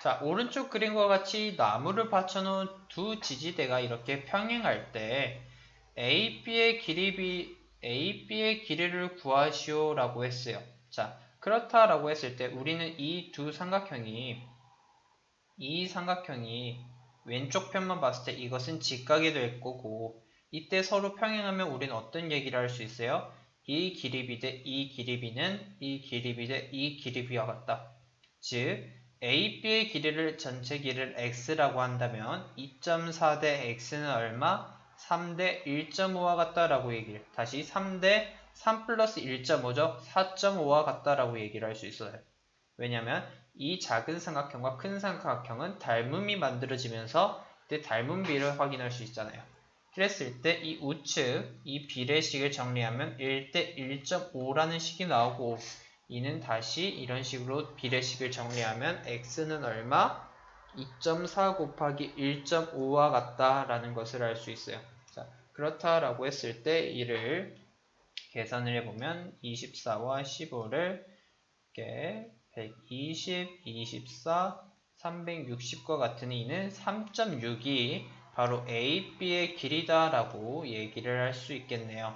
자, 오른쪽 그림과 같이 나무를 받쳐놓은 두 지지대가 이렇게 평행할 때 AB의 길이 AB의 길이를 구하시오라고 했어요. 자, 그렇다라고 했을 때 우리는 이 두 삼각형이 이 삼각형이 왼쪽 편만 봤을 때 이것은 직각이 될 거고 이때 서로 평행하면 우리는 어떤 얘기를 할 수 있어요? 이 길이비 대 이 길이비는 이 길이비 대 이 길이비와 같다. 즉 AB의 길이를 전체 길이를 x라고 한다면 2.4 대 x는 얼마? 3 대 1.5와 같다라고 얘기를 다시 3 대 3 플러스 1.5죠? 4.5와 같다라고 얘기를 할 수 있어요. 왜냐면 이 작은 삼각형과 큰 삼각형은 닮음이 만들어지면서 그 닮음비를 확인할 수 있잖아요. 그랬을 때 이 우측, 이 비례식을 정리하면 1 대 1.5라는 식이 나오고 이는 다시 이런 식으로 비례식을 정리하면 x는 얼마? 2.4 곱하기 1.5와 같다라는 것을 알 수 있어요. 자, 그렇다라고 했을 때 이를 계산을 해보면 24와 15를 이렇게 120, 24, 360과 같은 이는 3.6이 바로 A, B의 길이다라고 얘기를 할 수 있겠네요.